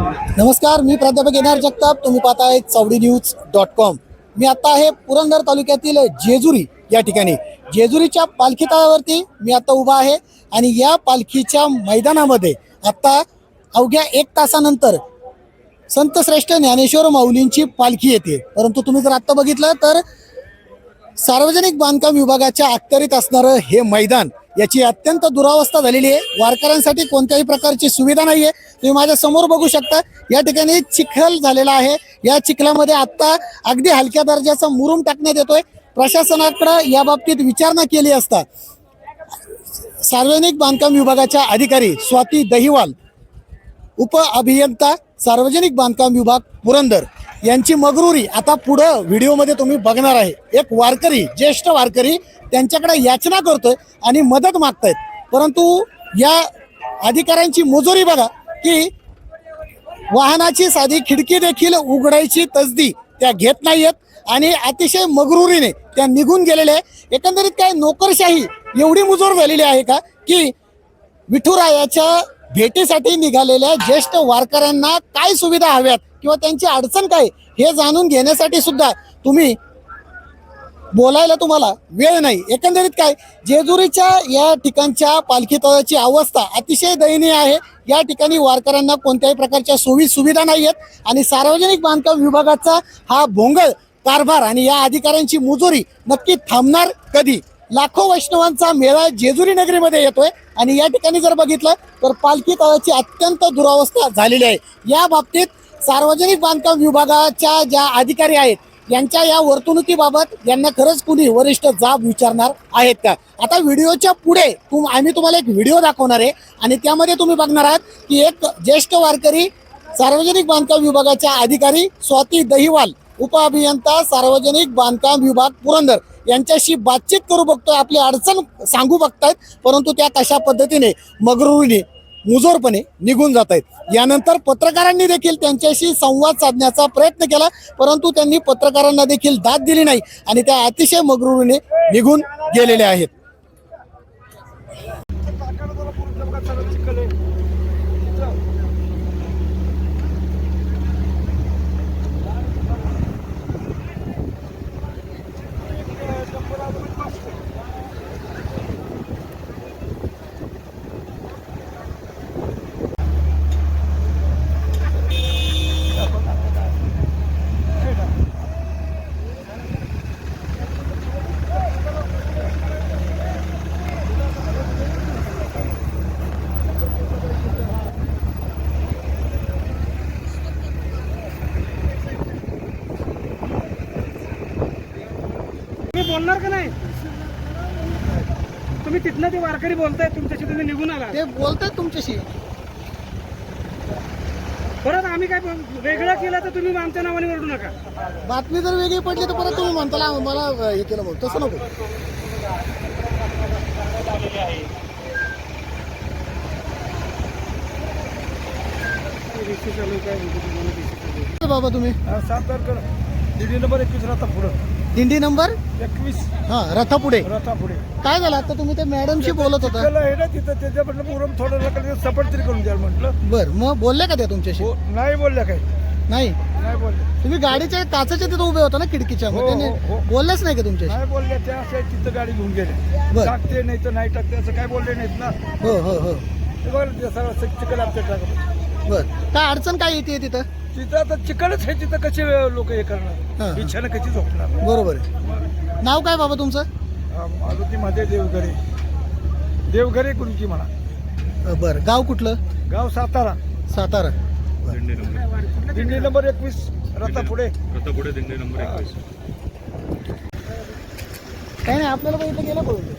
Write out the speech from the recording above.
नमस्कार मी प्राध्यापक येणार जगताप. तुम्ही पाहताय चौडी न्यूज डॉट कॉम. मी आता आहे पुरंदर तालुक्यातील जेजुरी या ठिकाणी. जेजुरीच्या पालखी तळावरती मी आता उभा आहे आणि या पालखीच्या मैदानामध्ये आता अवघ्या एक तासानंतर संत श्रेष्ठ ज्ञानेश्वर माऊलींची पालखी येते. परंतु तुम्ही जर आत्ता बघितलं तर सार्वजनिक बांधकाम विभागाच्या अखत्यारीत असणारं हे मैदान याची अत्यंत दुरावस्था झालेली आहे. वारकऱ्यांसाठी कोणत्याही प्रकारची सुविधा नाही आहे तुम्ही माझ्यासमोर बघू शकता या ठिकाणी चिखल झालेला आहे. या चिखलामध्ये आत्ता अगदी हलक्या दर्जाचा मुरुम टाकण्यात येतोय. प्रशासनाकडे या बाबतीत विचारणा केली असता सार्वजनिक बांधकाम विभागाच्या अधिकारी स्वाती दहिवाल उप अभियंता सार्वजनिक बांधकाम विभाग पुरंदर यांची मगरुरी आता पुढं व्हिडिओमध्ये तुम्ही बघणार आहे. एक वारकरी ज्येष्ठ वारकरी त्यांच्याकडे याचना करतोय आणि मदत मागतायत. परंतु या अधिकाऱ्यांची मुजोरी बघा की वाहनाची साधी खिडकी देखील उघडायची तसदी त्या घेत नाहीयेत आणि अतिशय मगरुरीने त्या निघून गेलेल्या आहे एकंदरीत काय नोकरशाही एवढी मुजोर झालेली आहे का की विठुरायाच्या भेटीसाठी निघालेल्या ज्येष्ठ वारकऱ्यांना काय सुविधा हव्यात? किंवा त्यांची अडचण काय हे जाणून घेण्यासाठी सुद्धा तुम्ही बोलायला तुम्हाला वेळ नाही. एकंदरीत काय जेजुरीच्या या ठिकाणच्या पालखी तळाची अवस्था अतिशय दयनीय आहे. या ठिकाणी वारकऱ्यांना कोणत्याही प्रकारच्या सोयी सुविधा नाही आहेत आणि सार्वजनिक बांधकाम विभागाचा हा भोंगळ कारभार आणि या अधिकाऱ्यांची मुजोरी नक्की थांबणार कधी? लाखो वैष्णवांचा मेळा जेजुरी नगरीमध्ये येतोय आणि या ठिकाणी जर बघितलं तर पालखी तळाची अत्यंत दुरावस्था झालेली आहे. या बाबतीत सार्वजनिक बांधकाम विभागाच्या ज्या अधिकारी आहेत यांच्या या वर्तणुकीबाबत यांना खरंच कुणी वरिष्ठ जाब विचारणार आहेत का? आता व्हिडिओच्या पुढे तुम आम्ही तुम्हाला एक व्हिडिओ दाखवणार आहे आणि त्यामध्ये तुम्ही बघणार आहात की एक ज्येष्ठ वारकरी सार्वजनिक बांधकाम विभागाच्या अधिकारी स्वाती दहिवाल उपअभियंता सार्वजनिक बांधकाम विभाग पुरंदर यांच्याशी बातचीत करू बघतोय. आपली अडचण सांगू बघतायत परंतु त्या कशा पद्धतीने मगरुरीने मुजोरपणे निघून जात आहेत. यानंतर पत्रकारांनी देखील त्यांच्याशी संवाद साधण्याचा प्रयत्न केला परंतु त्यांनी पत्रकारांना देखील दाद दिली नाही आणि त्या अतिशय मगरुरीने निघून गेलेल्या आहेत तुम्ही बोलणार का नाही? तुम्ही तिथनं ते वारकरी बोलताय तुमच्याशी तुम्ही निघून आला ते बोलतात तुमच्याशी. परत आम्ही काय बोल- वेगळं केलं तर तुम्ही आमच्या नावाने ओरडू नका. बातमी जर वेगळी पडली तर परत तुम्ही म्हणताला मला हे केलं मग तसं नको. बाबा तुम्ही. सात तारखेला. दिल्ली नंबर एकवीस रथा पुढं. दिंडी नंबर? एकवीस. हा रथापुढे. रथा पुढे काय झालं? आता तुम्ही ते मॅडमशी बोलत होता. त्याला आहे ना तिथं त्याच्या म्हटलं पुरम थोडं नका सपोर्ट तरी करून द्या म्हटलं. बर मग बोलले का त्या तुमच्याशी? हो नाही बोलल्या काही. नाही? नाही बोलले तुम्ही गाडीच्या काचाच्या तिथे उभे होता ना खिडकीच्या मग हो, त्याने हो, हो. बोललेच नाही का तुमच्याशी? नाही बोलल्या त्या अशा तिथं गाडी घेऊन गेले बर. टाकते नाही तर नाही टाकते असं काय बोलले नाहीत ना. हो हो हो. ते बघा ते सर्व चिकन आमच्या बर. काय अडचण काय येते तिथं? तिथं आता चिकनच आहे तिथं कसे लोक हे हा, करणार? हा. इच्छानं कशी झोपणार? बरोबर आहे. नाव काय बाबा तुमचं? मारुती मध्ये देवघरे. देवघरे कुणकी म्हणा. अ, बर. गाव कुठलं? गाव सातारा. सातारा. दिंडी नंबर. एकवीस रथा पुढे पुढे दिंडी नंबर एकवीस. काय नाही आपल्याला बघितलं गेलं बोलतो